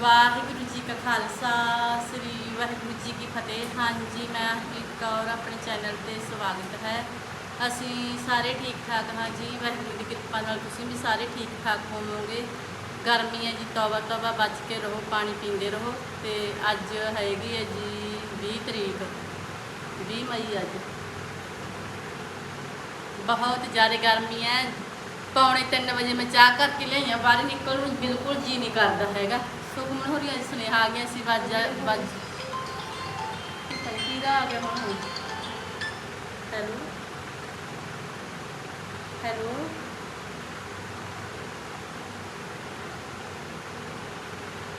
ਵਾਹਿਗੁਰੂ ਜੀ ਕਾ ਖਾਲਸਾ, ਸ੍ਰੀ ਵਾਹਿਗੁਰੂ ਜੀ ਕੀ ਫਤਿਹ। ਹਾਂਜੀ, ਮੈਂ ਹਰਪ੍ਰੀਤ ਕੌਰ, ਆਪਣੇ ਚੈਨਲ ਤੇ ਸਵਾਗਤ ਹੈ। ਅਸੀਂ ਸਾਰੇ ਠੀਕ ਠਾਕ ਹਾਂ ਜੀ। ਵਾਹਿਗੁਰੂ ਦੀ ਕਿਰਪਾ ਨਾਲ ਤੁਸੀਂ ਵੀ ਸਾਰੇ ਠੀਕ ਠਾਕ ਹੋਵੋਗੇ। ਗਰਮੀ ਹੈ ਜੀ ਤੌਬਾ ਤੌਬਾ ਬਚ ਕੇ ਰਹੋ, ਪਾਣੀ ਪੀਂਦੇ ਰਹੋ। ਤੇ ਅੱਜ ਹੈਗੀ ਹੈ ਜੀ 20 ਤਰੀਕ 20 ਮਈ ਅੱਜ। ਬਹੁਤ ਜ਼ਿਆਦਾ ਗਰਮੀ ਹੈ। ਪੌਣੇ 3 ਵਜੇ ਮੈਂ ਚਾਹ ਕਰਕੇ ਲਈ ਆ ਬਾਹਰ ਨਿਕਲਣ ਨੂੰ ਬਿਲਕੁਲ ਜੀ ਨਹੀਂ ਕਰਦਾ ਹੈਗਾ। ਸੁਖਮਨ ਹੋਰੀ ਅੱਜ ਸੁਨੇਹਾ ਆ ਗਿਆ ਸੀ ਵੱਜ ਵੱਜ ਕੀ ਦਾ ਆ ਗਿਆ ਹੁਣ। ਹੈਲੋ? ਹੈਲੋ?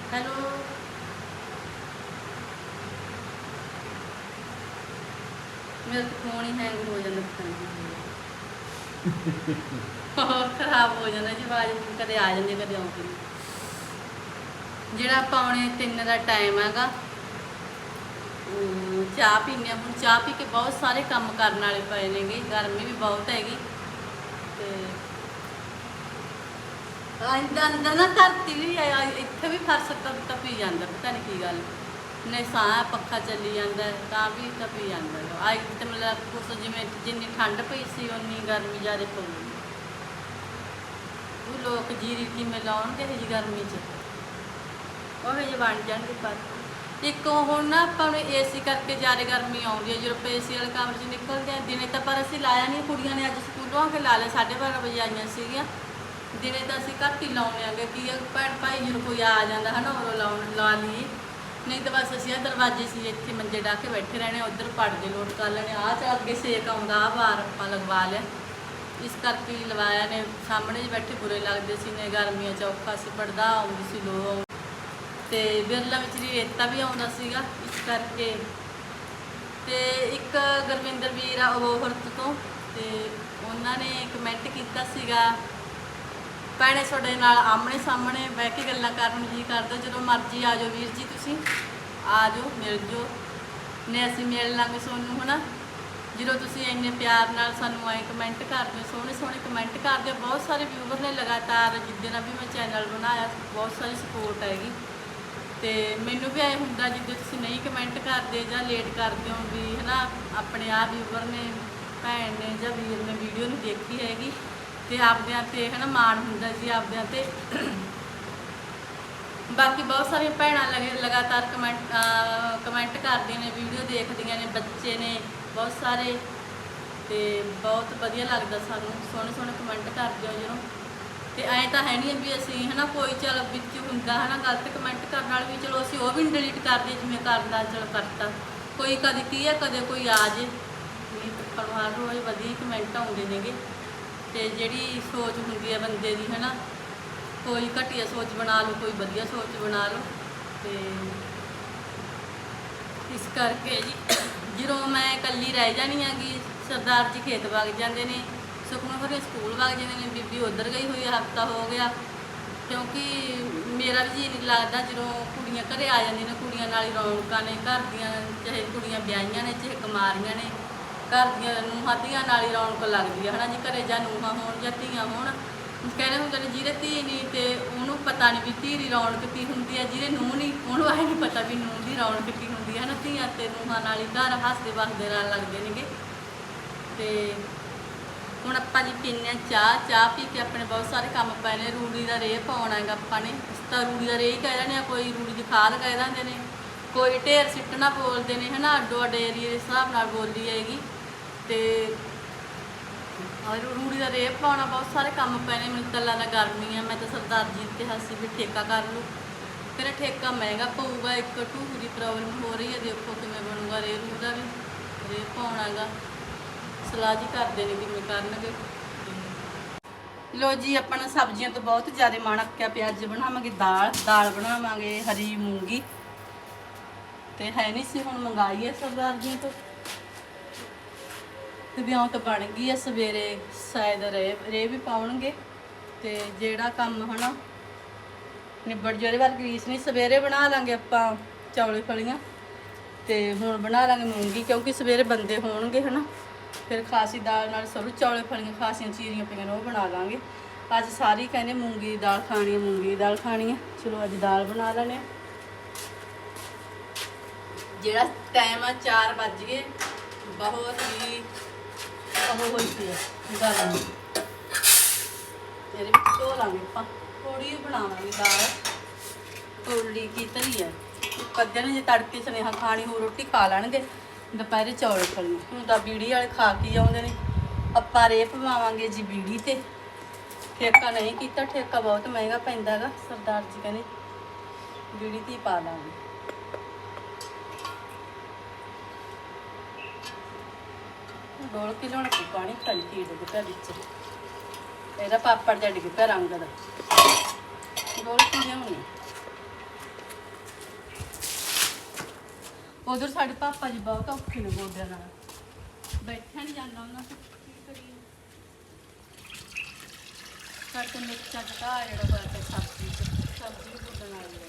ਹੈਲੋ? ਮੇਰਾ ਫੋਨ ਹੀ ਹੈਂਗ ਹੋ ਜਾਂਦਾ ਪਤਾ ਨਹੀਂ ਖਰਾਬ ਹੋ ਜਾਂਦਾ ਜੀ ਆਵਾਜ਼ ਕਦੇ ਆ ਜਾਂਦੀ ਕਦੇ ਆਉਂਦੀ ਨਹੀਂ ਜਿਹੜਾ ਪੌਣੇ 3 ਦਾ ਟਾਈਮ ਹੈਗਾ ਚਾਹ ਪੀਂਦੇ ਹਾਂ। ਹੁਣ ਚਾਹ ਪੀ ਕੇ ਬਹੁਤ ਸਾਰੇ ਕੰਮ ਕਰਨ ਵਾਲੇ ਪਏ ਨੇਗੇ। ਗਰਮੀ ਵੀ ਬਹੁਤ ਹੈਗੀ। ਤੇ ਅੰਦਰ ਅੰਦਰ ਨਾ ਧਰਤੀ ਵੀ ਆ- ਇੱਥੇ ਵੀ ਫਰਸ਼ ਤਪ ਤਪੀ ਜਾਂਦਾ, ਪਤਾ ਨਹੀਂ ਕੀ ਗੱਲ। ਨੇ ਸਾਹ ਪੱਖਾ ਚੱਲੀ ਜਾਂਦਾ, ਤਾਂ ਵੀ ਤਪੀ ਜਾਂਦਾ। ਹੈ। ਅੱਜ ਤੇ ਮਤਲਬ ਕੁਛ ਜਿਵੇਂ ਜਿੰਨੀ ਠੰਡ ਪਈ ਸੀ ਉਨੀ ਗਰਮੀ ਜ਼ਿਆਦਾ ਪਊਗੀ ਉਹ ਲੋਕ ਜੀਰੀ ਕਿਵੇਂ ਲਾਉਣਗੇ ਇਹ ਜੀ ਗਰਮੀ 'ਚ? ਉਹ ਜਿਹੇ ਬਣ ਜਾਣਗੇ ਪਰ। ਇੱਕ ਹੁਣ ਨਾ ਆਪਾਂ ਨੂੰ ਏਸੀ ਕਰਕੇ ਜ਼ਿਆਦਾ ਗਰਮੀ ਆਉਂਦੀ ਹੈ ਜਦੋਂ ਆਪਾਂ ਏਸੀ ਵਾਲੇ ਕਮਰੇ 'ਚ ਨਿਕਲਦੇ ਆ ਦਿਨੇ ਤਾਂ ਪਰ ਅਸੀਂ ਲਾਇਆ ਨਹੀਂ ਕੁੜੀਆਂ ਨੇ ਅੱਜ ਸਕੂਲੋਂ ਆ ਕੇ ਲਾ ਲਿਆ 12:30 ਵਜੇ ਆਈਆਂ ਸੀਗੀਆਂ। ਦਿਨੇ ਤਾਂ ਅਸੀਂ ਘੱਟ ਹੀ ਲਾਉਣੇ ਆਂਗੇ ਕੀ ਆ, ਭੈਣ ਭਾਈ ਜਦੋਂ ਕੋਈ ਆ ਜਾਂਦਾ ਹੈ ਨਾ ਲਾਉਣ ਲਾ ਲਈ ਨਹੀਂ ਤਾਂ ਬਸ ਅਸੀਂ ਆ ਦਰਵਾਜ਼ੇ ਸੀ ਇੱਥੇ ਮੰਜੇ ਢਾ ਕੇ ਬੈਠੇ ਰਹਿਣੇ ਉਧਰ ਪੜਦੇ ਲੋਟ ਕਰ ਲੈਣੇ ਆਹ ਚ ਅੱਗੇ ਸੇਕ ਆਉਂਦਾ ਆ ਬਾਹਰ ਆਪਾਂ ਲਗਵਾ ਲਿਆ। ਇਸ ਕਰਕੇ ਲਵਾਇਆ ਨੇ ਸਾਹਮਣੇ ਬੈਠੇ ਬੁਰੇ ਲੱਗਦੇ ਸੀ ਨੇ ਗਰਮੀਆਂ ਚ ਔਖਾ ਸੀ ਪੜਦਾ ਆਉਂਦੀ ਸੀ ਲੋ ਤੇ ਬਿਰਲਾ ਵਿੱਚ ਦੀ ਰੇਤਾ ਵੀ ਆਉਂਦਾ ਸੀਗਾ, ਇਸ ਕਰਕੇ। ਤੇ ਇੱਕ ਗੁਰਵਿੰਦਰ ਵੀਰ ਆ ਉਹ ਤੋਂ, ਤੇ ਉਹਨਾਂ ਨੇ ਕਮੈਂਟ ਕੀਤਾ ਸੀਗਾ, ਭੈਣੇ ਤੁਹਾਡੇ ਨਾਲ ਆਮਣੇ ਸਾਹਮਣੇ ਬਹਿ ਕੇ ਗੱਲਾਂ ਕਰਨ ਨੂੰ ਜੀ ਕਰਦਾ, ਜਦੋਂ ਮਰਜ਼ੀ ਆ ਜਾਓ ਵੀਰ ਜੀ ਤੁਸੀਂ, ਆ ਜਾਓ, ਮਿਲ ਜਾਓ। ਨੇ ਅਸੀਂ ਮਿਲ ਲਾਂਗੇ ਤੁਹਾਨੂੰ ਹਨਾ? ਜਦੋਂ ਤੁਸੀਂ ਇੰਨੇ ਪਿਆਰ ਨਾਲ ਸਾਨੂੰ ਆਏ ਕਮੈਂਟ ਕਰਦੇ ਹੋ, ਸੋਹਣੇ ਸੋਹਣੇ ਕਮੈਂਟ ਕਰਦੇ ਹੋ, ਬਹੁਤ ਸਾਰੇ ਵਿਊਵਰ ਨੇ ਲਗਾਤਾਰ ਜਿੱਦਾਂ ਵੀ ਮੈਂ ਚੈਨਲ ਬਣਾਇਆ, ਬਹੁਤ ਸਾਰੀ ਸਪੋਰਟ ਹੈਗੀ। ਤੇ ਮੈਨੂੰ ਵੀ ਐ ਹੁੰਦਾ ਜਿੱਦਾਂ ਤੁਸੀਂ ਨਹੀਂ ਕਮੈਂਟ ਕਰਦੇ ਜਾਂ ਲੇਟ ਕਰਦੇ ਹੋ ਵੀ ਹਨਾ, ਆਪਣੇ ਆ ਵਿਊਵਰ ਨੇ, ਭੈਣ ਨੇ ਜਾਂ ਵੀਰ ਨੇ ਵੀਡੀਓ ਨੂੰ ਦੇਖੀ ਹੈਗੀ, ਤੇ ਆਪਦਿਆਂ ਤੇ ਹਨਾ ਮਾਣ ਹੁੰਦਾ ਜੀ ਆਪਦਿਆਂ ਤੇ। ਬਾਕੀ ਬਹੁਤ ਸਾਰੀਆਂ ਭੈਣਾਂ ਲਗੇ, ਲਗਾਤਾਰ ਕਮੈਂਟ ਕਮੈਂਟ ਕਰਦੀਆਂ ਨੇ ਵੀਡੀਓ ਦੇਖਦੀਆਂ ਨੇ, ਬੱਚੇ ਨੇ, ਬਹੁਤ ਸਾਰੇ, ਤੇ ਬਹੁਤ ਵਧੀਆ ਲੱਗਦਾ ਸਾਨੂੰ ਸੋਹਣੇ ਸੋਹਣੇ ਕਮੈਂਟ ਕਰਦੇ ਹੋ ਜਦੋਂ। ਤੇ ਐਂ ਤਾਂ ਹੈ ਨਹੀਂ ਵੀ ਅਸੀਂ ਹਨਾ ਕੋਈ ਚਲ ਵਿੱਚ ਹੁੰਦਾ ਹਨਾ ਗਲਤ ਕਮੈਂਟ ਕਰਨ ਨਾਲ ਵੀ ਚਲੋ ਅਸੀਂ ਉਹ ਵੀ ਡਿਲੀਟ ਕਰਦੇ ਜਿਵੇਂ ਕਰਦਾ ਚਲ ਕਰਤਾ। ਕੋਈ ਕਦੇ ਕੀ ਹੈ ਕਦੇ ਕੋਈ ਆ ਜੇ। ਨਹੀਂ ਤਾਂ ਹਰ ਰੋਜ਼ ਵਧੀਆ ਕਮੈਂਟ ਆਉਂਦੇ ਨੇਗੇ। ਤੇ ਜਿਹੜੀ ਸੋਚ ਹੁੰਦੀ ਹੈ ਬੰਦੇ ਦੀ ਹਨਾ, ਕੋਈ ਘਟੀਆ ਸੋਚ ਬਣਾ ਲਓ, ਕੋਈ ਵਧੀਆ ਸੋਚ ਬਣਾ ਲਓ। ਤੇ ਇਸ ਕਰਕੇ ਜੀ, ਜਦੋਂ ਮੈਂ ਇਕੱਲੀ ਰਹਿ ਜਾਣੀ ਹੈਗੀ, ਸਰਦਾਰ ਜੀ ਖੇਤ ਵਗ ਜਾਂਦੇ ਨੇ। ਸੁਖਨਾ ਭਰੇ ਸਕੂਲ ਵਗ ਜਾਂਦੇ ਨੇ, ਬੀਬੀ ਉਧਰ ਗਈ ਹੋਈ ਹਫਤਾ ਹੋ ਗਿਆ। ਕਿਉਂਕਿ ਮੇਰਾ ਵੀ ਜੀ ਨਹੀਂ ਲੱਗਦਾ ਜਦੋਂ ਕੁੜੀਆਂ ਘਰੇ ਆ ਜਾਂਦੀਆਂ ਨੇ, ਕੁੜੀਆਂ ਨਾਲ ਹੀ ਰੌਣਕਾਂ ਨੇ, ਘਰ ਦੀਆਂ ਚਾਹੇ ਕੁੜੀਆਂ ਵਿਆਹੀਆਂ ਨੇ, ਚਾਹੇ ਕੁਮਾਰੀਆਂ ਨੇ, ਘਰ ਦੀਆਂ ਨੂੰਹਾਂ ਧੀਆਂ ਨਾਲ ਹੀ ਰੌਣਕ ਲੱਗਦੀ ਹੈ ਹਨਾ ਜੀ? ਘਰੇ ਜਾਂ ਨੂੰਹਾਂ ਹੋਣ ਜਾਂ ਧੀਆਂ ਹੋਣ, ਕਹਿੰਦੇ ਹੁੰਦੇ ਨੇ, ਜਿਹਦੇ ਧੀ ਨਹੀਂ ਤੇ ਉਹਨੂੰ ਪਤਾ ਨਹੀਂ ਵੀ ਧੀ ਦੀ ਰੌਣਕ ਕੀ ਹੁੰਦੀ ਹੈ ਜਿਹਦੇ ਨੂੰਹ ਨਹੀਂ, ਉਹਨੂੰ ਐ ਨਹੀਂ ਪਤਾ ਵੀ ਨੂੰਹ ਦੀ ਰੌਣਕ ਕੀ ਹੁੰਦੀ ਹੈ ਨਾ ਧੀਆਂ ਤੇ ਨੂੰਹਾਂ ਨਾਲ ਹੀ ਘਰ ਹੱਸਦੇ ਵਸਦੇ ਨਾਲ ਲੱਗਦੇ ਨੇਗੇ। ਤੇ ਹੁਣ ਆਪਾਂ ਜੀ ਪੀਂਦੇ ਹਾਂ ਚਾਹ ਚਾਹ ਪੀ ਕੇ ਆਪਣੇ ਬਹੁਤ ਸਾਰੇ ਕੰਮ ਪਏ ਨੇ, ਰੂੜੀ ਦਾ ਰੇਹ ਪਾਉਣਾ ਹੈਗਾ ਆਪਾਂ ਨੇ। ਇਸ ਤਾਂ ਰੂੜੀ ਦਾ ਰੇਹ ਹੀ ਕਹਿ ਦਿੰਦੇ ਆ ਕੋਈ ਰੂੜੀ ਦੀ ਖਾਦ ਕਹਿ ਦਿੰਦੇ ਨੇ। ਕੋਈ ਢੇਰ ਸਿੱਟਣਾ ਬੋਲਦੇ ਨੇ, ਹਨਾ ਅੱਡੋ ਅੱਡ ਏਰੀਏ ਦੇ ਹਿਸਾਬ ਨਾਲ ਬੋਲੀ ਹੈਗੀ। ਤੇ ਔਰ ਰੂੜੀ ਦਾ ਰੇਹ ਪਾਉਣਾ ਬਹੁਤ ਸਾਰੇ ਕੰਮ ਪਏ ਨੇ, ਮੈਨੂੰ ਤਾਂ ਲੱਗਦਾ ਗਰਮੀ ਆ, ਮੈਂ ਤਾਂ ਸਰਦਾਰ ਜੀ ਤੇ ਹਾਸੀ ਵੀ ਠੇਕਾ ਕਰ ਲੂ ਫਿਰ ਠੇਕਾ ਮਹਿੰਗਾ ਪਊਗਾ, ਇੱਕ ਟੂ ਦੀ ਪ੍ਰੋਬਲਮ ਹੋ ਰਹੀ ਹੈ, ਦੇਖੋ ਕਿਵੇਂ ਬਣੂਗਾ ਰੇਹ ਰੂਹ ਦਾ ਵੀ, ਰੇਹ ਪਾਉਣਾਗਾ ਸਲਾਹ ਜੀ ਕਰਦੇ ਨੇ ਕਿਵੇਂ ਕਰਨਗੇ। ਲੋ ਜੀ ਆਪਣਾ ਸਬਜ਼ੀਆਂ ਤੋਂ ਬਹੁਤ ਜ਼ਿਆਦਾ ਮਨ ਅੱਕਿਆ ਪਿਆ। ਅੱਜ ਬਣਾਵਾਂਗੇ ਦਾਲ ਦਾਲ ਬਣਾਵਾਂਗੇ ਹਰੀ ਮੂੰਗੀ। ਤੇ ਹੈ ਨਹੀਂ ਸੀ, ਹੁਣ ਮੰਗਾਈ ਹੈ ਸਰਦਾਰ ਜੀ ਤੋਂ। ਤੇ ਵਿਆਹ ਤਾਂ ਬਣ ਗਈ ਆ ਸਵੇਰੇ ਸ਼ਾਇਦ ਰੇ ਰੇ ਵੀ ਪਾਉਣਗੇ। ਤੇ ਜਿਹੜਾ ਕੰਮ ਹਨਾ, ਨਿਬੜ ਜਿਹੜੇ ਵਾਰ ਗਰੀਸ ਨਹੀਂ, ਸਵੇਰੇ ਬਣਾ ਲਾਂਗੇ ਆਪਾਂ ਚੌਲੇ ਫਲੀਆਂ। ਤੇ ਹੁਣ ਬਣਾ ਲਾਂਗੇ ਮੂੰਗੀ, ਕਿਉਂਕਿ ਸਵੇਰੇ ਬੰਦੇ ਹੋਣਗੇ ਹਨਾ। ਫਿਰ ਖਾਸੀ ਦਾਲ ਨਾਲ ਸਰੂ ਚੌਲੇ ਫਲੀਆਂ ਖਾਸੀਆਂ ਚੀਰੀਆਂ ਪਈਆਂ ਨੇ, ਉਹ ਬਣਾ ਲਾਂਗੇ। ਅੱਜ ਸਾਰੀ ਕਹਿੰਦੇ ਮੂੰਗੀ ਦੀ ਦਾਲ ਖਾਣੀ ਹੈ, ਮੂੰਗੀ ਦੀ ਦਾਲ ਖਾਣੀ ਹੈ। ਚਲੋ ਅੱਜ ਦਾਲ ਬਣਾ ਲੈਣੇ ਜਿਹੜਾ ਟਾਈਮ ਆ 4 ਵੱਜ ਗਏ। ਬਹੁਤ ਹੀ ਉਹ ਹੋਈ ਪਈ ਹੈ ਦਾਲਾਂ ਤੇਰੇ ਧੋ ਲਾਂਗੇ ਆਪਾਂ ਥੋੜੀ ਜਿਹੀ ਬਣਾਵਾਂਗੇ ਦਾਲ। ਥੋੜੀ ਕੀ ਧਰੀ ਹੈ ਕੱਦਿਆਂ ਨੇ ਜੇ ਤੜਕੇ ਸੁਨੇਹਾ ਖਾਣੀ ਹੋ ਰੋਟੀ ਖਾ ਲੈਣਗੇ। ਦੁਪਹਿਰੇ ਚੌਲ ਖਾਣੇ ਹੁਣ ਤਾਂ ਬੀੜੀ ਵਾਲੇ ਖਾ ਕੇ ਆਉਂਦੇ ਨੇ। ਆਪਾਂ ਰੇ ਪਵਾਵਾਂਗੇ ਜੀ ਬੀੜੀ ਤੇ। ਠੇਕਾ ਨਹੀਂ ਕੀਤਾ, ਠੇਕਾ ਬਹੁਤ ਮਹਿੰਗਾ ਪੈਂਦਾ ਹੈਗਾ ਸਰਦਾਰ ਜੀ ਕਹਿੰਦੇ। ਬੀੜੀ ਤੇ ਪਾ ਲਾਂਗੇ ਡੋਲ ਕੇ ਲਿਆਉਣਾ ਪਊ ਪਾਣੀ ਖਾਲੀ ਕੀ ਡੁੱਬ ਪਿਆ ਵਿੱਚ। ਇਹਦਾ ਪਾਪੜ ਜੱਡ ਕੇ ਪਿਆ ਰੰਗ ਦਾ। ਡੋਲ ਕੇ ਲਿਆਉਣੀ ਉਧਰ ਸਾਡੇ ਪਾਪਾ ਜੀ ਬਹੁਤ ਔਖੇ ਨੇ ਗੋਡਿਆਂ ਨਾਲ। ਬੈਠਿਆ ਨਹੀਂ ਜਾਂਦਾ ਉਹਨਾਂ ਤੋਂ। ਕੀ ਕਰੀਏ? ਕੱਟ ਮਿਰਚਾਂ ਚਟਾ ਜਿਹੜਾ ਬਰਤਨ ਸਬਜ਼ੀ ਚ ਸਬਜ਼ੀ ਨੂੰ ਵਾਲੀ ਹੈ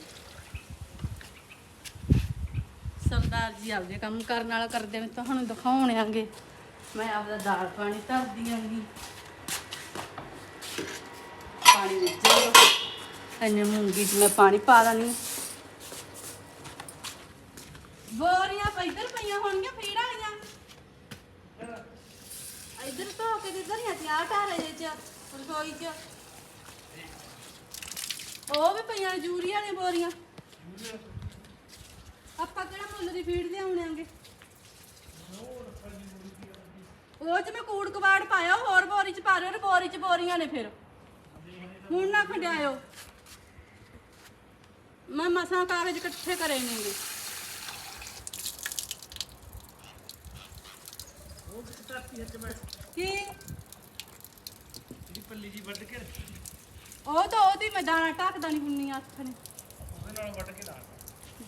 ਸਰਦਾਰ ਜੀ ਆਪਦੇ ਕੰਮ ਕਰਨ ਵਾਲਾ ਕਰਦੇ ਨੇ ਤੁਹਾਨੂੰ ਦਿਖਾਉਣ ਆਂਗੇ। ਮੈਂ ਆਪਦਾ ਦਾਲ ਪਾਣੀ ਧਰਦੀ ਆਂਗੀ। ਪਾਣੀ ਵਿੱਚ ਇੰਨੇ ਮੂੰਗੀ ਚ ਮੈਂ ਪਾਣੀ ਪਾ ਦਣੀ ਬੋਰੀਆਂ ਪਾ ਇੱਧਰ ਪਈਆਂ ਹੋਣਗੀਆਂ ਫੀੜ ਵਾਲੀਆਂ ਇੱਧਰ ਧੋ ਕੇ ਤੇ ਇੱਧਰ ਹੀ ਹਥਿਆਰ ਢਾਰੇ ਦੇ ਚ, ਰਸੋਈ ਚ। ਉਹ ਵੀ ਪਈਆਂ, ਜੂਰੀਆਂ ਨੇ ਬੋਰੀਆਂ। ਆਪਾਂ ਕਿਹੜਾ ਮੁੱਲ ਦੀ ਫੀਡ ਲਿਆਉਣੇ ਆਂਗੇ? ਉਹ ਚ ਮੈਂ ਕੂੜ ਕਵਾੜ ਪਾਇਆ ਹੋਰ ਬੋਰੀ ਚ ਪਾ ਰਹੇ ਬੋਰੀ ਚ ਬੋਰੀਆਂ ਨੇ ਫਿਰ। ਹੁਣ ਨਾ ਖੰਡਿਆਇਓ। ਮੈਂ ਮਸਾਂ ਕਾਗਜ਼ ਇਕੱਠੇ ਕਰੇ ਨੇਗੇ ਉਹ ਮੈਂ ਕੀ? ਜਿਹੜੀ ਪੱਲੀ ਜੀ ਵੱਢ ਕੇ ਰੱਖੀ। ਉਹ ਤਾਂ ਉਹਦੀ ਮੈਂ ਦਾਣਾ ਟੱਕਦਾ ਨਹੀਂ ਹੁੰਨੀ ਹੱਥ ਨੇ। ਉਹਦੇ ਨਾਲ ਵੱਢ ਕੇ ਲਾ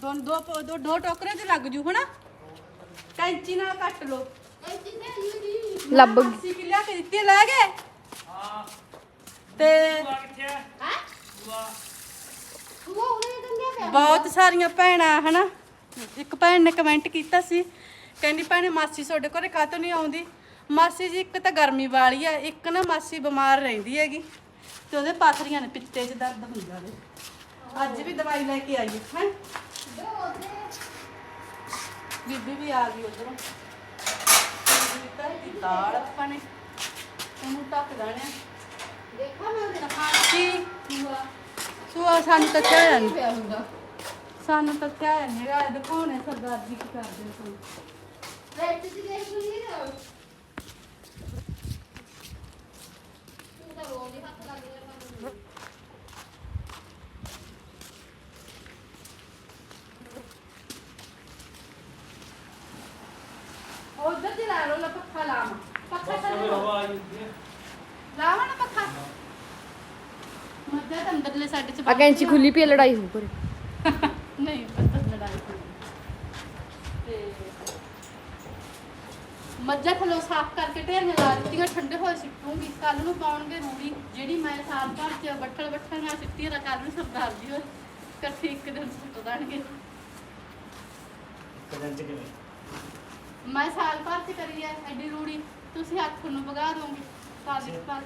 ਦੋ ਦੋ ਪ- ਦੋ ਦੋ ਟੋਕਰੇ ਤੇ ਲੱਗ ਜੂ ਹਨਾ? ਕੈਂਚੀ ਨਾਲ ਕੱਟ ਲੋ ਲੱਭ ਗਈ। ਅਸੀਂ ਕਿ ਲਿਆ ਕੇ ਦਿੱਤੀ ਆ, ਲੈ ਗਏ। ਹਾਂ। ਤੇ ਬੁਆ ਕਿੱਥੇ ਹੈ? ਬੁਆ ਬਹੁਤ ਸਾਰੀਆਂ ਭੈਣਾਂ ਹਨਾ? ਇੱਕ ਭੈਣ ਨੇ ਕਮੈਂਟ ਕੀਤਾ ਸੀ। ਕਹਿੰਦੀ ਭੈਣੇ ਮਾਸੀ ਤੁਹਾਡੇ ਘਰੇ ਕਾਹਤੋਂ ਨਹੀਂ ਆਉਂਦੀ? ਮਾਸੀ ਜੀ ਇੱਕ ਤਾਂ ਗਰਮੀ ਵਾਲੀ ਆ ਇੱਕ ਨਾ ਮਾਸੀ ਬਿਮਾਰ ਰਹਿੰਦੀ ਹੈਗੀ ਤੇ ਉਹਦੇ ਪਾਥਰੀਆਂ ਨੇ ਪਿੱਤੇ 'ਚ ਦਰਦ ਹੁੰਦਾ ਨੇ ਅੱਜ ਵੀ ਦਵਾਈ ਲੈ ਕੇ ਆਈ ਹੈ? ਬੀਬੀ ਵੀ ਆ ਗਈ ਉਧਰੋਂ। ਦਾਲ ਆਪਾਂ ਨੇ ਉਹਨੂੰ ਢੱਕ ਦੇਣਾ ਕੀ? ਸੁਆ ਸਾਨੂੰ ਤਾਂ ਚਾਹਿਆ ਨਹੀਂ। ਸਾਨੂੰ ਤਾਂ ਚਾਹਿਆ ਨਹੀਂ ਇਹ ਦਿਖਾਉਣੇ ਸਰਦਾਰ ਜੀ ਕੀ ਕਰਦੇ ਨੇ ਤੁਹਾਨੂੰ ਉਧਰ ਦੀ ਲਾ ਲਓ ਲੈ ਪੱਖਾ ਲਾਵਾਂ। ਪੱਖਾ ਲਾਓ। ਹਵਾ ਆਈ ਹੁੰਦੀ ਹੈ। ਲਾਵਾਂ ਨਾ ਪੱਖਾ। ਮੱਝਾਂ ਤਾਂ ਅੰਦਰਲੇ ਸਾਡੇ ਚ ਆ ਕੈਂਚੀ ਖੁੱਲੀ ਪਈ ਆ, ਲੜਾਈ ਹੋ ਕਰੇ ਨਹੀਂ ਪਤਾ ਲੜਾਈ ਹੋਈ ਤੇ ਮੱਝਾਂ ਥੱਲੋਂ ਸਾਫ਼ ਕਰਕੇ ਢੇਰੀਆਂ ਲਾ ਦਿੱਤੀਆਂ ਠੰਡੇ ਹੋਏ ਸਿੱਟੂਗੀ। ਕੱਲ ਨੂੰ ਪਾਉਣਗੇ ਰੂੜੀ ਜਿਹੜੀ ਮੈਂ ਸਾਲ ਭਰ ਚ ਬੱਠਲ ਬੱਠਲ ਨਾਲ ਸਿੱਟੀ ਦਾ ਕੱਲ ਨੂੰ ਸਰਦਾਰ ਜੀ ਹੋਏ ਇਕੱਠੇ ਇੱਕ ਦਿਨ ਸੁੱਟ ਦੇਣਗੇ। ਕਦਨ ਚ ਕਿਵੇਂ? ਮੈਂ ਸਾਲ ਭਰ ਚ ਕਰੀ ਐ ਐਡੀ ਰੂੜੀ ਤੁਸੀਂ ਹੱਥ ਨੂੰ ਵਗਾ ਦੋਗੇ ਸਾਲ ਭਰ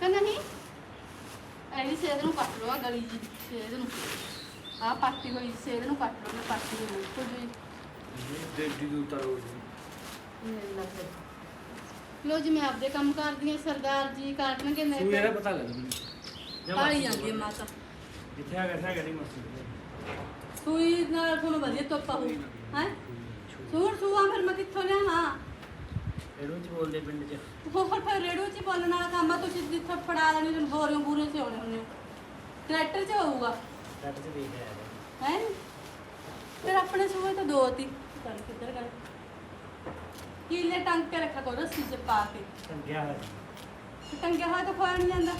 ਕਿ ਨਹੀਂ ਐਡੀ ਸੇਧ ਨੂੰ ਕੱਟ ਲਓ ਗਲੀ ਜੀ ਸੇਧ ਨੂੰ। ਆਹ ਪਾਟੀ ਹੋਈ ਸੇਧ ਨੂੰ ਕੱਟ ਲਓ ਮੈਂ ਪਾਟੀ ਹੋਈ। ਕੁਝ ਵੀ ਡੇਡੀ ਦੂ ਤਰੋ ਮੇਰੇ ਨਾਲ ਫਿਰ। ਲਓ ਜੀ ਮੈਂ ਆਪਦੇ ਕੰਮ ਕਰਦੀ ਹਾਂ ਸਰਦਾਰ ਜੀ ਕਰਨਗੇ ਤੂੰ ਮੇਰੇ ਇਹਦਾ ਪਤਾ ਲੱਗ ਮੈਨੂੰ ਪਾਲੀ ਜਾਂਦੀ ਹੈ ਮਾਤਾ। ਕਿੱਥੇ ਆ ਗਿਆ ਹੈਗਾ ਨਹੀਂ ਮਸਤ ਸੂਈ ਨਾਲ ਤੁਹਾਨੂੰ ਵਧੀਆ ਤੋਪਾ ਹੋਊ। ਹੈ? ਸੂਰ ਸੂਆ ਫਿਰ ਮੈਂ ਕਿੱਥੋਂ ਲਿਆਵਾਂ? ਇਹਨੂੰ ਚ ਬੋਲਦੇ ਪਿੰਡ ਚ। ਹੋਰ ਫਿਰ ਰੇੜੂ ਚ ਹੀ ਬੋਲਣ ਵਾਲਾ ਕੰਮ ਆ ਤੁਸੀਂ ਜਿੱਥੇ ਫੜਾ ਦੇਣੀ ਤੁਹਾਨੂੰ ਬੋਰੀਆਂ ਬੂਰੀਆਂ ਚ ਆਉਣੇ ਹੁੰਦੇ ਹੋ। ਟਰੈਕਟਰ ਚ ਹੋਊਗਾ। ਕੱਟ ਚ ਦੇਖ ਆਇਆ ਹੈ? ਫਿਰ ਆਪਣੇ ਸੂਏ ਤਾਂ ਦੋ ਤੀ। ਕਰ ਕਿੱਧਰ ਗਏ ਕੀਲੇ ਟੰਗ ਕੇ ਰੱਖਾ ਕਰੋ ਰੱਸੀ ਚ ਪਾ ਕੇ। ਟੰਗਿਆ ਹੋਇਆ। ਤੇ ਟੰਗਿਆ ਹੋਇਆ ਤਾਂ ਖੋਇਆ ਨਹੀਂ ਜਾਂਦਾ।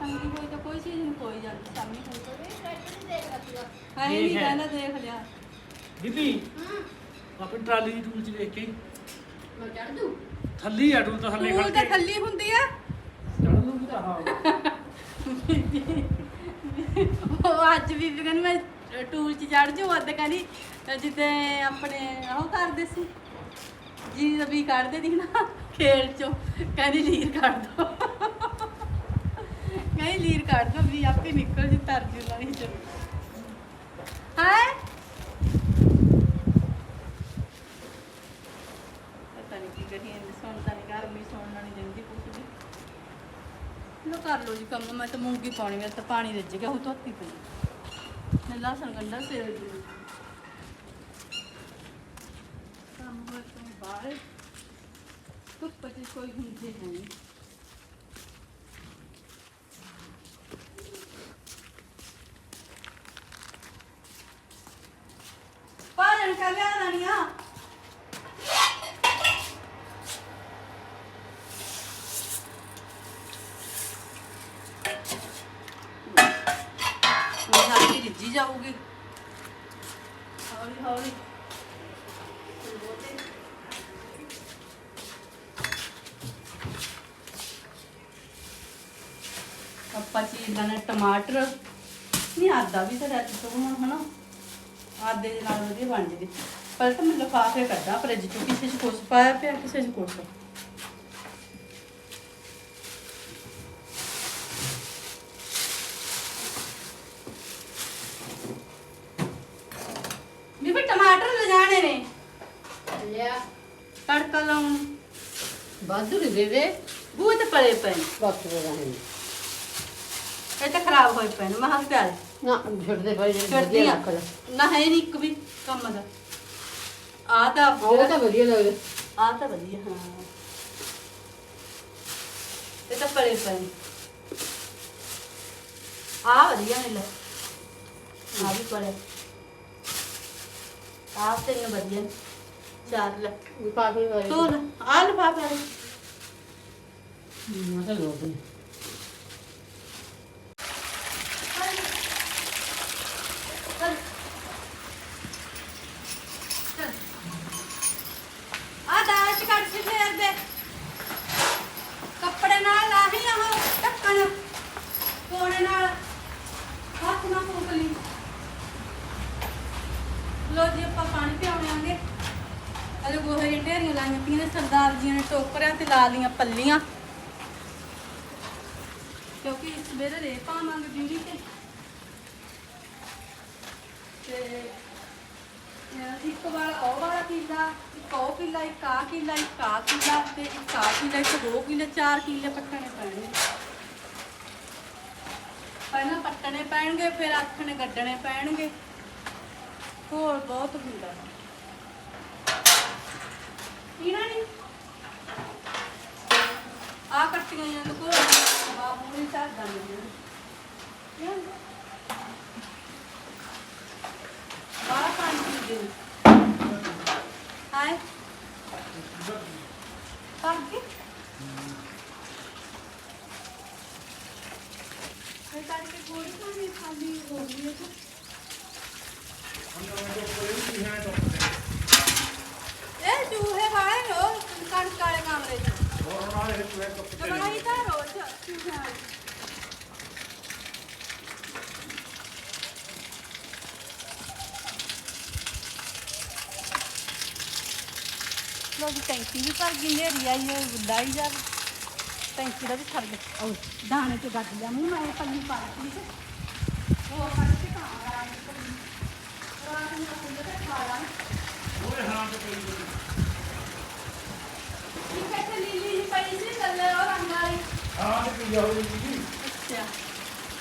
ਟੰਗੀ ਹੋਈ ਤਾਂ ਕੋਈ ਚੀਜ਼ ਨਹੀਂ ਕੋਈ ਜਾਂਦੀ ਸਾਹਮਣੇ ਕੋਈ ਹੈ ਹੀ ਨਹੀਂ ਦੇਖ ਹੈ। ਕਹਿੰਦਾ ਦੇਖ ਲਿਆ। ਬੀਬੀ ਆਪਣੀ ਟਰਾਲੀ ਦੀ ਟੂਲ ਚ ਦੇਖ ਕੇ। ਮੈਂ ਚੜ ਦੂ? ਥੱਲੀ ਆ ਟੂਲ ਤਾਂ ਥੱਲੇ ਟੂਲ ਖੜ ਤਾਂ ਕੇ। ਥੱਲੀ ਹੁੰਦੀ ਆ। ਚੜ ਲੂਗੀ ਤਾਂ ਹਾਂ। ਉਹ ਅੱਜ ਵੀ ਕਹਿੰਦੀ ਮੈਂ ਟੂਲ 'ਚ ਚੜ ਜੂ ਅੱਧ ਕਹਿੰਦੀ ਜਿੱਦੇ ਆਪਣੇ ਉਹ ਕਰਦੇ ਸੀ। ਜੀ ਦਾ ਕੱਢਦੇ ਦੀ ਨਾ, ਖੇਲ ਚੋਂ, ਕਹਿੰਦੀ ਲੀਰ ਕੱਢ ਦੋ। ਕਹਿੰਦੀ ਲੀਰ ਕੱਢ ਦੋ, ਵੀ ਆਪੇ ਨਿਕਲ ਜੀ ਤਰਜੂ ਵਾਲੀ ਚ ਹੈ? ਪਤਾ ਨਹੀਂ ਕੀ ਕਰੀ ਸੁਣਦਾ ਨਹੀਂ ਗਰਮੀ ਸੁਣਨਾ ਨਹੀਂ ਦਿੰਦੀ ਕੁਛ ਵੀ। ਲੋ ਕਰ ਲੋ ਜੀ ਕੰਮ, ਮੈਂ ਤਾਂ ਮੂੰਗੀ ਪਾਉਣੀ ਮੈਂ ਤਾਂ ਪਾਣੀ ਰਿੱਝ ਗਿਆ, ਉਹ ਧੋਤੀ ਪਈ। ਲਸਣ ਗੰਡਾ ਸੇਵ ਜੀ ਕੰਮ ਹੋਏ ਤੋਂ ਬਾਹਰ ਧੁੱਪ 'ਚ ਕੋਈ ਹੁੰਦੇ ਹੈ ਨਹੀਂ। ਪਾਣ ਕਰ ਲਿਆ ਨਾਨੀਆ ਹੁਣ ਸਾਡੀ ਰਿੱਝੀ ਜਾਊਗੀ ਹੌਲੀ ਹੌਲੀ ਆਪਾਂ ਚੀਜ਼ਾਂ ਨੇ ਟਮਾਟਰ। ਨਹੀਂ ਆਦਾ ਵੀ ਤਾਂ ਰੱਜ ਤੋਂ ਹਨਾ? ਆਦੇ ਦੇ ਨਾਲ ਵਧੀਆ ਬਣ ਜੇਗੀ ਪਰ ਤਾਂ ਮੈਂ ਲਿਫਾਫੇ ਕੱਢਾ ਫਰਿੱਜ ਚੋਂ ਕਿਸੇ ਚ ਕੁਛ ਪਾਇਆ ਪਿਆ ਕਿਸੇ ਚ ਕੁਛ। ਵੀ ਟਮਾਟਰ ਲੈ ਜਾਣੇ ਨੇ। ਲਿਆ। ਤੜਕਾ ਲਾਉਣ। ਵਾਧੂ ਦੇ ਦੇ ਬਹੁਤ ਪਰੇ ਪਏ। ਵਕਤ ਦੇ ਰਹੇ ਇਹ ਤਾਂ ਖਰਾਬ ਹੋਏ ਪਏ ਨੇ ਮਹਾਂ ਪਿਆਰੇ ਨਾ ਛੱਡਦੇ ਪਏ ਜਿਹੜੇ ਵਧੀਆ ਛੱਡਦੀਆਂ ਰੱਖ ਲੈ। ਨਾ ਹੈ ਨਹੀਂ ਇੱਕ ਵੀ ਕੰਮ ਦਾ। ਆ ਤਾਂ ਉਹ ਤਾਂ ਵਧੀਆ ਲੱਗਦਾ। ਆ ਤਾਂ ਵਧੀਆ ਹਾਂ। ਇਹ ਤਾਂ ਪਰੇ ਪਏ ਨੇ। ਆ ਵਧੀਆ ਨੇ ਲੈ। ਆ ਵੀ ਪਰੇ ਆ ਤੇ ਨੇ ਵਧੀਆ। ਚਾਰ ਲੈ। ਆ ਲਫਾਫਾ ਲੈ ਮੈਂ ਤਾਂ ਲੋਕ ਨੇ ਆ ਦਾਲ ਚ ਕੱਢ ਕੇ ਫੇਰ ਦੇ ਕੱਪੜੇ ਨਾਲ ਲਾਹੀ ਉਹ ਢੱਕਣ ਕੋਣੇ ਨਾਲ ਹੱਥ ਨਾਲ ਫੂਕ ਲਈ ਲੋ ਜੀ ਆਪਾਂ ਪਾਣੀ ਪਿਆਉਣਾਂਗੇ ਅਜੇ ਗੋਹੇ ਦੀਆਂ ਢੇਰੀਆਂ ਲਾਈਆਂ ਪਈਆਂ ਨੇ ਸਰਦਾਰ ਜੀ ਨੇ ਟੋਕਰਿਆਂ ਤੇ ਲਾ ਲੀਆਂ ਪੱਲੀਆਂ। ਕਿਉਂਕਿ ਸਵੇਰੇ ਰੇ ਪਾਵਾਂਗੇ ਬਿੰਗੀ ਤੇ। ਤੇ ਇੱਕ ਵਾਲਾ ਉਹ ਵਾਲਾ ਕਿੱਲਾ, ਇੱਕ ਉਹ ਕਿੱਲਾ, ਇੱਕ ਆ ਕਿੱਲਾ, ਇੱਕ ਆ ਕਿੱਲਾ ਤੇ ਇੱਕ ਆ ਕਿੱਲਾ, ਇੱਕ ਦੋ ਕਿੱਲੇ, ਚਾਰ ਕਿੱਲੇ ਪੱਟਣੇ ਪੈਣਗੇ। ਪਹਿਲਾਂ ਪੱਟਣੇ ਪੈਣਗੇ, ਫਿਰ ਆਖਣੇ ਗੱਡਣੇ ਪੈਣਗੇ। ਹੋਰ ਬਹੁਤ ਹੁੰਦਾ। ਇਹਨਾਂ ਨਹੀਂ ਆ ਕੱਟੀਆਂ ਜਾਂ ਕੋ ਬਾਬੂ ਨੇ ਚਾਹ ਦੰਦ ਬਾਹਰ ਪਾਣੀ ਪੀਂਦੇ ਨੇ ਹਾਏ ਪਾਣੀ ਇਹ ਕਰਕੇ ਥੋੜੀ ਪਾਣੀ ਖਾਲੀ ਹੋ ਗਈ ਹੈ ਇਹ ਚੂਹੇ ਵਾਲੇ ਨੇ ਉਹ ਕਣਕ ਵਾਲੇ ਕਮਰੇ ਚ ਦਵਾਈ ਤਾਂ ਰੋਜ਼ ਚੂਹੇ ਵਾਲੀ ਲੋਕ ਟੈਂਕੀ ਵੀ ਭਰ ਗਈ ਨੇਰੀ ਆਈ ਹੋਈ ਹੀ ਜਾ ਟੈਂਕੀ ਦਾ ਵੀ ਫਰ ਗਿਆ ਉਹ ਦਾਣੇ ਚ ਗੱਡ ਲਿਆ। ਮੂੰਹ ਮੈਂ ਪੱਲੀ ਪਾ ਦਿੱਤੀ ਤੇ ਉਹ ਕੱਢ ਕੇ ਤਾਂ। ਰਾਤ ਨੂੰ ਰਾਤ ਨੂੰ ਕੁੰਡੇ ਤੇ ਖਾ ਲਾਂ ਠੀਕ ਹੈ ਤੇ ਲੀਲੀ ਜੀ ਪਈ ਸੀ ਉਹ ਰੰਗ ਵਾਲੀ। ਅੱਛਾ।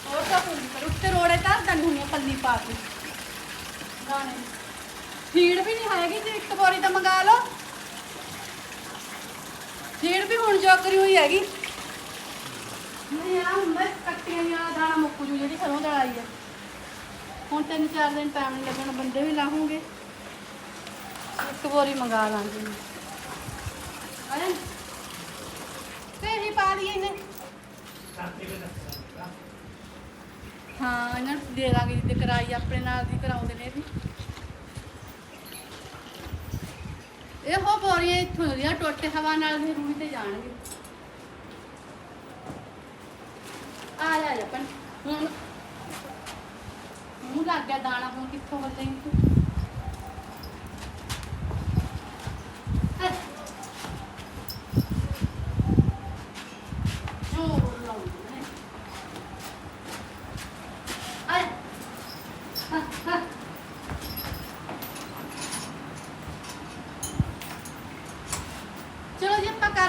ਉਹ ਤਾਂ ਫੁੱਲ ਕਰ ਉੱਤੇ ਰੋੜੇ ਧਰ ਦਨ ਹੁੰਦੀਆਂ ਪੱਲੀ ਪਾ ਕੇ। ਦਾਣੇ। ਫੀਡ ਵੀ ਨਹੀਂ ਹੈਗੀ ਜੇ ਇੱਕ ਬੋਰੀ ਤਾਂ ਮੰਗਾ ਲਓ। ਫੀਡ ਵੀ ਹੁਣ ਜੋਕਰੀ ਹੋਈ ਹੈਗੀ। ਨਹੀਂ ਆ ਹੁੰਦਾ ਕੱਟੀਆਂ ਦੀਆਂ ਦਾਣਾ ਮੁੱਕ ਜੂ ਜਿਹੜੀ ਸਰੋਂ ਦਾ ਆਈ ਹੈ ਹੁਣ ਤਿੰਨ ਚਾਰ ਦਿਨ ਟਾਈਮ ਲੱਗਣਾ ਬੰਦੇ ਵੀ ਲਾਹੂਗੇ। ਇੱਕ ਬੋਰੀ ਮੰਗਾ ਲਾਂਗੇ। ਆਏ ਤੇ ਹੀ ਪਾ ਲਈਏ ਇਹਨੇ। ਹਾਂ ਇਹਨਾਂ ਨੂੰ ਦੇ ਦਾਂਗੇ ਜਿੱਦੇ ਕਰਾਈ ਆਪਣੇ ਨਾਲ ਦੀ ਕਰਾਉਂਦੇ ਨੇ ਇਹ ਵੀ। ਇਹੋ ਬੋਰੀਆਂ ਇੱਥੋਂ ਦੀਆਂ ਟੋਟੇ ਹਵਾ ਨਾਲ ਵੀ ਰੂਹੀ ਤੇ ਜਾਣਗੇ। ਆ ਜਾ ਜਾ ਪਨ ਹੁਣ ਮੂੰਹ ਲੱਗ ਗਿਆ ਦਾਣਾ, ਹੁਣ ਕਿੱਥੋਂ ਬੱਲੇ ਤੂੰ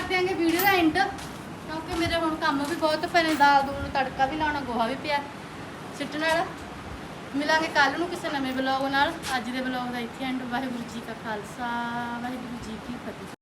ਦਿਆਂਗੇ ਵੀਡੀਓ ਦਾ ਐਂਡ ਕਿਉਂਕਿ ਮੇਰੇ ਹੁਣ ਕੰਮ ਵੀ ਦਾਲ ਦੂਲ ਨੂੰ ਤੜਕਾ ਵੀ ਲਾਉਣਾ, ਗੋਹਾ ਵੀ ਪਿਆ। ਸਿੱਟਣ ਵਾਲਾ। ਮਿਲਾਂਗੇ ਕੱਲ ਨੂੰ ਕਿਸੇ ਨਵੇਂ ਬਲੌਗ ਨਾਲ। ਅੱਜ ਦੇ ਬਲੌਗ ਦਾ ਇੱਥੇ ਐਂਡ ਵਾਹਿਗੁਰੂ ਜੀ ਕਾ ਖਾਲਸਾ, ਵਾਹਿਗੁਰੂ ਜੀ ਕੀ ਫਤਿਹ।